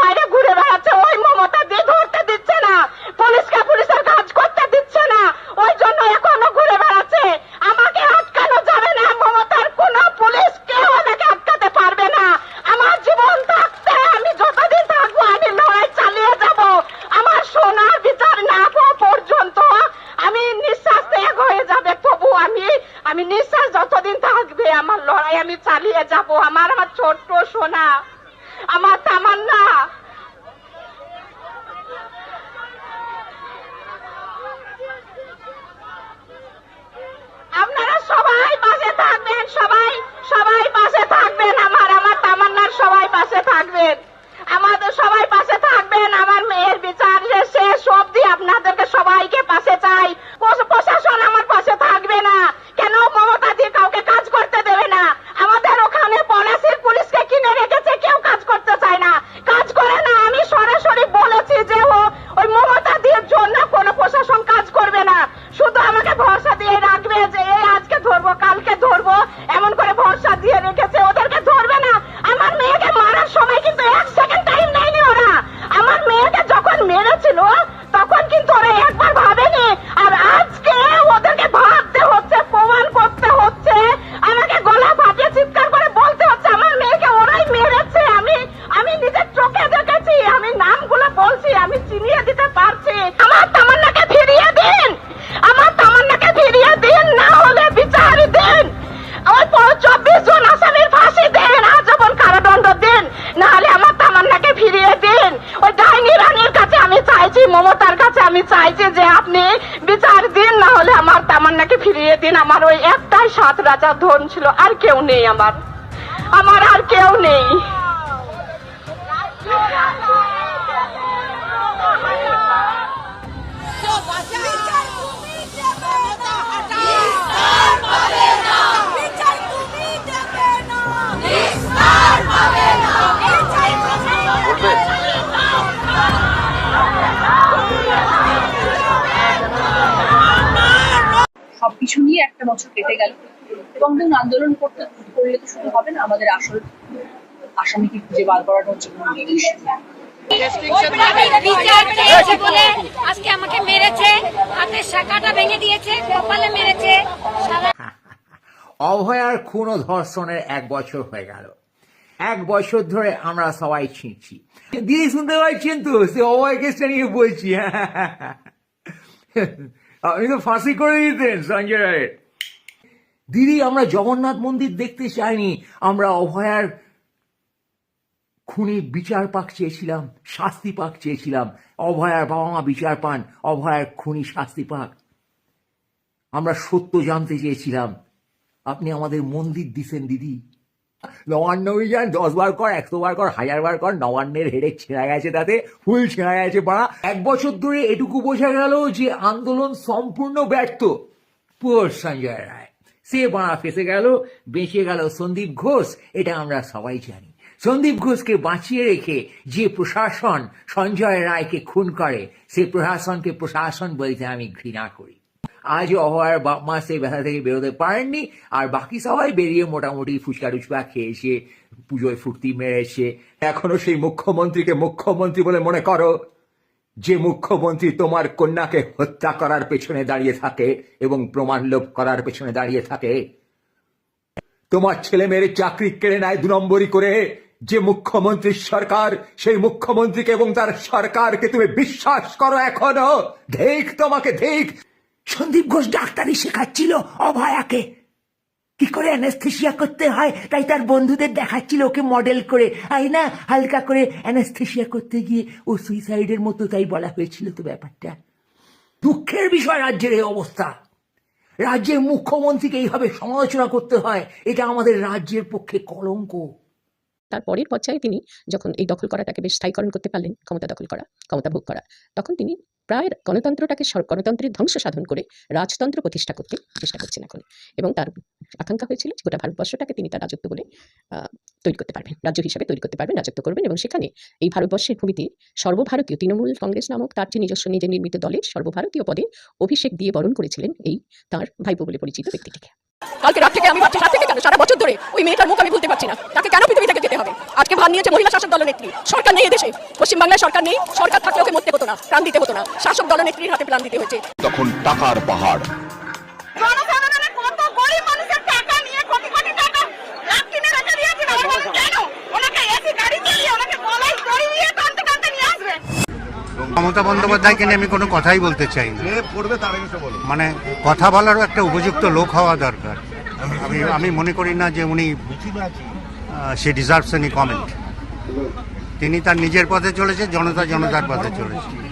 বাইরে ঘুরে বেড়াচ্ছে, ওই মমতা দিয়ে ধরতে দিচ্ছে না, পুলিশকে পুলিশের কাজ করতে দিচ্ছে না, ওই জন্য এখনও ঘুরে বেড়াচ্ছে। আমাকে আটকানো যাবে না, মমতার কোন পুলিশ কেউ আমাকে আটকাতে পারবে না। আমার জীবন থাকতে আমি যতদিন থাকব, আমি লড়াই চালিয়ে যাব। আমার সোনার বিচার না হওয়া পর্যন্ত আমি নিঃশ্বাস ত্যাগ হয়ে যাবে। তবু আমি আমি নিঃশ্বাস যতদিন থাকবে, আমার লড়াই আমি চালিয়ে যাব। আমার আমার ছোট্ট সোনা। আমার তামান্না। আপনারা সবাই পাশে থাকবেন, সবাই সবাই পাশে থাকবেন আমার আমার তামান্নার সবাই পাশে থাকবেন। আমাদের সবাই পাশে থাকবেন, আমার মেয়ের বিচার শেষ অব্দি আপনাদেরকে সবাইকে পাশে চাই প্রশ- প্রশাসন আমার পাশে থাকবে না কেন মমতা দিয়ে কাউকে কাজ করতে দেবে না আমাদের ওখানে পলাশির পুলিশকে কিনে রেখেছে কেউ কাজ করতে চায় না কাজ করে না আমি সরাসরি বলেছি যে ও ওই মমতা দিয়ে জন্য কোনো প্রশাসন কাজ করবে না শুধু আমাকে ভরসা দিয়ে রাখবে যে আজকে ধরবো কালকে ধরবো এমন করে ভরসা দিয়ে রেখেছে ওদেরকে ধরবে না আমার মেয়েকে মারার সময় কিন্তু এক সেকেন্ড টাইম নেয়নি ওরা আমার মেয়েকে যখন মেরেছিল তখন কিন্তু ওরা একবার ভাবেনি আর আজকে ওদেরকে ভাবতে হচ্ছে প্রমাণ করতে হচ্ছে আমাকে গলা ফাটিয়ে চিৎকার করে বলতে হচ্ছে আমার মেয়েকে ওরাই মেরেছে আমি আমি নিজের চোখে দেখেছি আমি নামগুলো বলছি আমি চিনিয়ে দিতে পারছি আমার তামান্নাকে ফিরিয়ে দিন আমার তামান্নাকে ফিরিয়ে দিন না হলে বিচার দিন ওই চব্বিশ জন আসামির ফাঁসি দেন আজীবন কারাদণ্ড দিন না হলে আমার তামান্নাকে ফিরিয়ে দিন ওই ডাইনি রানীর কাছে আমি চাইছি মমতার কাছে আমি চাইছি যে আপনি বিচার দিন, না হলে আমার তামান্নাকে ফিরিয়ে দিন। আমার ওই একটাই সাত রাজার ধন ছিল, আর কেউ নেই আমার। আমার আর কেউ নেই। একটা বছর কেটে গেল। এবং ধরুন আন্দোলন করতে করলে তো শুধু হবে না আমাদের আসল আসামিকে খুঁজে বার করাটা হচ্ছে আজকে আমাকে মেরেছে হাতের শাখাটা ভেঙে দিয়েছে কপালে মেরেছে অভয়ার খুন ও ধর্ষণের এক বছর হয়ে গেল। এক বছর ধরে আমরা সবাই ছিঁচি। দিদি শুনতে পাচ্ছেন তো? সে অভয় কেসটা নিয়ে বলছি। আপনি তো ফাঁসি করে দিতেন সঞ্জয় রায়ের। দিদি, আমরা জগন্নাথ মন্দির দেখতে চাইনি। আমরা অভয়ার খুনি বিচার পাক চেয়েছিলাম, শাস্তি পাক চেয়েছিলাম। অভয়ার বাবা মা বিচার পান, অভয়ার খুনি শাস্তি পাক। আমরা সত্য জানতে চেয়েছিলাম। আপনি আমাদের মন্দির দিছেন, দিদি। নবান্ন অভিযান দশ বার কর একশো বার কর হাজার বার কর, নবান্নের হেডে ছেঁড়া গেছে তাতে, ফুল ছেঁড়া গেছে বাড়া এক বছর ধরে এটুকু বোঝা গেল যে আন্দোলন সম্পূর্ণ ব্যর্থ। পুর সঞ্জয় রায়। সে বাড়া ফেসে গেল, বেঁচে গেল সন্দীপ ঘোষ, এটা আমরা সবাই জানি। সন্দীপ ঘোষকে বাঁচিয়ে রেখে যে প্রশাসন সঞ্জয় রায়কে খুন করে, সে প্রশাসনকে প্রশাসন বলতে আমি ঘৃণা করি। আজ অহয়ার বাপ মা সেই ব্যথা থেকে বেরোতে পারেননি, আর বাকি সবাই বেরিয়ে মোটামুটি ফুচকা টুচকা খেয়েছে পুজোয় ফুর্তি মেরেছে এখনও সেই মুখ্যমন্ত্রীকে মুখ্যমন্ত্রী বলে মনে করো। যে মুখ্যমন্ত্রী তোমার কন্যাকে হত্যা করার পেছনে দাঁড়িয়ে থাকে এবং প্রমাণ লোভ করার পেছনে দাঁড়িয়ে থাকে, তোমার ছেলে মেয়ের চাকরি কেড়ে নেয় দু নম্বরই করে, যে মুখ্যমন্ত্রীর সরকার, সেই মুখ্যমন্ত্রীকে এবং তার সরকারকে তুমি বিশ্বাস করো এখনও। দেখ তোমাকে, দেখ। সন্দীপ ঘোষ ডাক্তারি শেখাচ্ছিল অভয়াকে। কি করে অ্যানাস্থেশিয়া করতে হয়? তাই তার বন্ধুদের দেখাচ্ছিল ওকে মডেল করে। আই না? হালকা করে অ্যানাস্থেশিয়া করতে গিয়ে ও সুইসাইডের মতো তাই বলা হয়েছিল তো ব্যাপারটা। দুঃখের বিষয় রাজ্যের এই অবস্থা। রাজ্যের মুখ্যমন্ত্রীকে এইভাবে সমালোচনা করতে হয়, এটা আমাদের রাজ্যের পক্ষে কলঙ্ক। তার পরের পর্যায়ে তিনি যখন এই দখল করাটাকে বেশ স্থায়ীকরণ করতে পারলেন, ক্ষমতা দখল করা, ক্ষমতা ভোগ করা, তখন তিনি প্রায় গণতন্ত্রটাকে গণতন্ত্রের ধ্বংস সাধন করে রাজতন্ত্র প্রতিষ্ঠা করতে চেষ্টা করছেন এখন। এবং তার আকাঙ্ক্ষা হয়েছিল যে গোটা ভারতবর্ষটাকে তিনি তার রাজত্ব বলে আহ, তৈরি করতে পারবেন। রাজ্য হিসাবে তৈরি করতে পারবেন রাজত্ব করবেন এবং সেখানে এই ভারতবর্ষের ভূমিতে সর্বভারতীয় তৃণমূল কংগ্রেস নামক তার যে নিজস্ব নিজে নির্মিত দলের সর্বভারতীয় পদে অভিষেক দিয়ে বরণ করেছিলেন এই তার ভাইপো বলে পরিচিত ব্যক্তিটিকে। কালকে রাত থেকে আমি ভাবছি রাত থেকে কেন? সারা বছর ধরে ওই মেয়েটার মুখ আমি ভুলতে পারছি না। তাকে কেন পৃথিবী থেকে যেতে হবে? আজকে ভান নিয়েছে মহিলা শাসক দলনেত্রী সরকার নেই এদেশে। পশ্চিমবাংলায় সরকার নেই। সরকার থাকলে ওকে মরতে হতো না প্রাণ দিতে হতো না। শাসক দলনেত্রীর হাতে প্রাণ দিতে হয়েছে। তখন টাকার পাহাড় জনসাধারণের কত গরিব মানুষের টাকা নিয়ে কোটি কোটি টাকা লাভ কিনে রেখে দিয়েছিল এবং কেন ওনাকে এসি গাড়ি চালিয়ে ওনাকে গলায় দড়ি দিয়ে টানতে টানতে নিয়ে আসবে এবং মমতা বন্দ্যোপাধ্যায়কে নিয়ে আমি কোনো কথাই বলতে চাই না। মানে কথা বলারও একটা উপযুক্ত লোক হওয়া দরকার। আমি আমি মনে করি না যে উনি সে ডিজার্ভস এনি কমেন্ট তিনি তার নিজের পথে চলেছে জনতা জনতার পথে চলেছে।